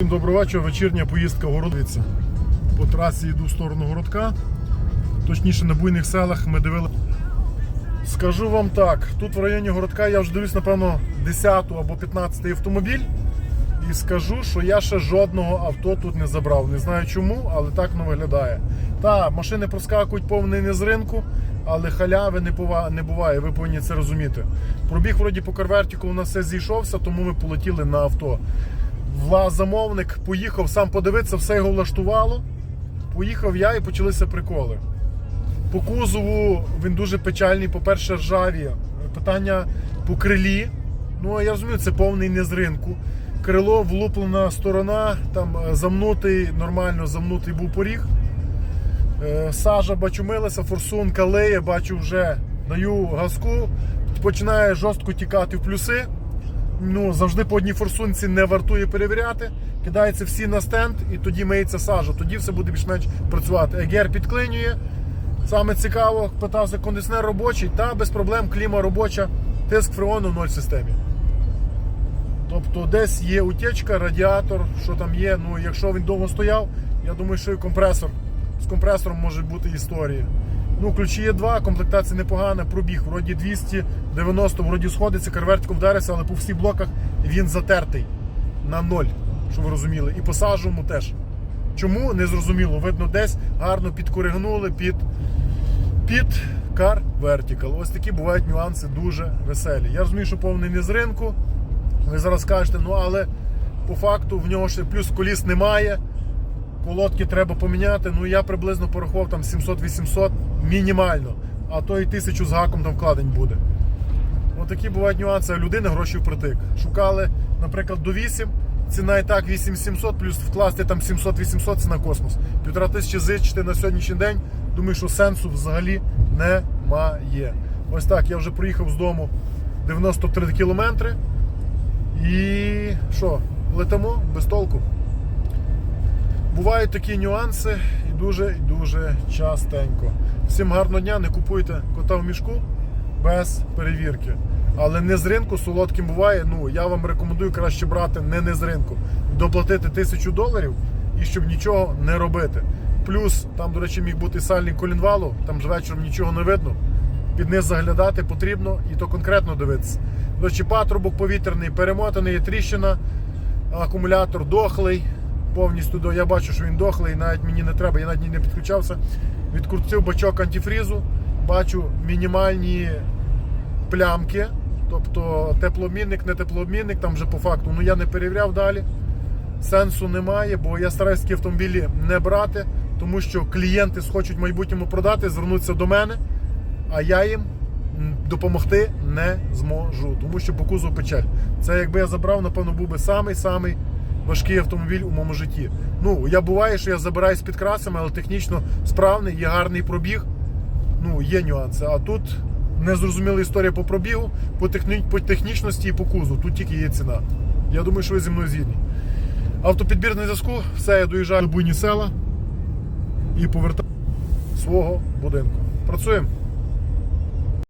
Всім доброго вечора, вечірня поїздка в Городвіці. По трасі йду в сторону городка. Точніше, на буйних селах ми дивили. Скажу вам так, тут в районі городка я вже дивлюсь, напевно, 10 або 15 автомобіль. І скажу, що я ще жодного авто тут не забрав. Не знаю чому, але так воно виглядає. Та, машини проскакують повний не з ринку, але халяви не буває, ви повинні це розуміти. Пробіг вроді по карвертіку у нас все зійшовся, тому ми полетіли на авто. Замовник поїхав сам подивитися, все його влаштувало. Поїхав я і почалися приколи. По кузову він дуже печальний, по-перше, ржаві. Питання по крилі. Ну, я розумію, це повний не з ринку. Крило влуплена сторона, там е, замнутий, нормально замнутий був поріг. Е, Сажа бачу милася, форсунка леє, бачу вже даю газку, починає жорстко тікати в плюси. Ну, завжди по одній форсунці не вартує перевіряти. Кидається всі на стенд і тоді миється сажа. Тоді все буде більш-менш працювати. Егер підклинює. Саме цікаво, питався кондиціонер робочий, та без проблем кліма робоча, тиск фреону в ноль системі. Тобто десь є утечка, радіатор, що там є. Ну, якщо він довго стояв, я думаю, що і компресор. З компресором може бути історія. Ну, ключі є два, комплектація непогана, пробіг. Вроді 290, вроді сходиться, карвертиком вдарився, але по всіх блоках він затертий на ноль, щоб ви розуміли. І по сажовому теж. Чому не зрозуміло. Видно, десь гарно підкоригнули під, під Car Vertical. Ось такі бувають нюанси дуже веселі. Я розумію, що повний не з ринку. Ви зараз кажете, ну але по факту в нього ще плюс коліс немає. Колодки треба поміняти. Ну я приблизно порахував там 700-800 мінімально, а то і тисячу з гаком там вкладень буде. Отакі бувають нюанси, а людини гроші впритик. Шукали, наприклад, до 8, ціна і так 8700, плюс вкласти там 700-800 ціна космос. Півтора тисячі зичити на сьогоднішній день. Думаю, що сенсу взагалі немає. Ось так, я вже приїхав з дому 93 кілометри. І що, летимо без толку. Бувають такі нюанси і дуже і дуже частенько. Всім гарного дня, не купуйте кота в мішку без перевірки. Але не з ринку солодким буває. Ну я вам рекомендую краще брати не, не з ринку, доплатити тисячу доларів і щоб нічого не робити. Плюс там, до речі, міг бути сальник колінвалу, там ж вечором нічого не видно. Під низ заглядати потрібно і то конкретно дивитися. До речі, патрубок повітряний, перемотаний, є тріщина, акумулятор дохлий. Повністю до. Я бачу, що він дохлий, навіть мені не треба, я навіть не підключався. Відкрутив бачок антифрізу, бачу мінімальні плямки. Тобто теплообмінник, не теплообмінник, там вже по факту. Ну я не перевіряв далі. Сенсу немає, бо я стараюсь такі автомобілі не брати, тому що клієнти схочуть в майбутньому продати, звернуться до мене, а я їм допомогти не зможу, тому що по кузову печаль. Це якби я забрав, напевно, був би самий-самий важкий автомобіль у моєму житті. Ну, я буває, що я забираю з підкрасами, але технічно справний, є гарний пробіг. Ну, є нюанси. А тут незрозуміла історія по пробігу, по, техні... по технічності і по кузову. Тут тільки є ціна. Я думаю, що ви зі мною згідні. Автопідбір на зв'язку, все, я доїжджаю до буйні села і повертаю свого будинку. Працюємо.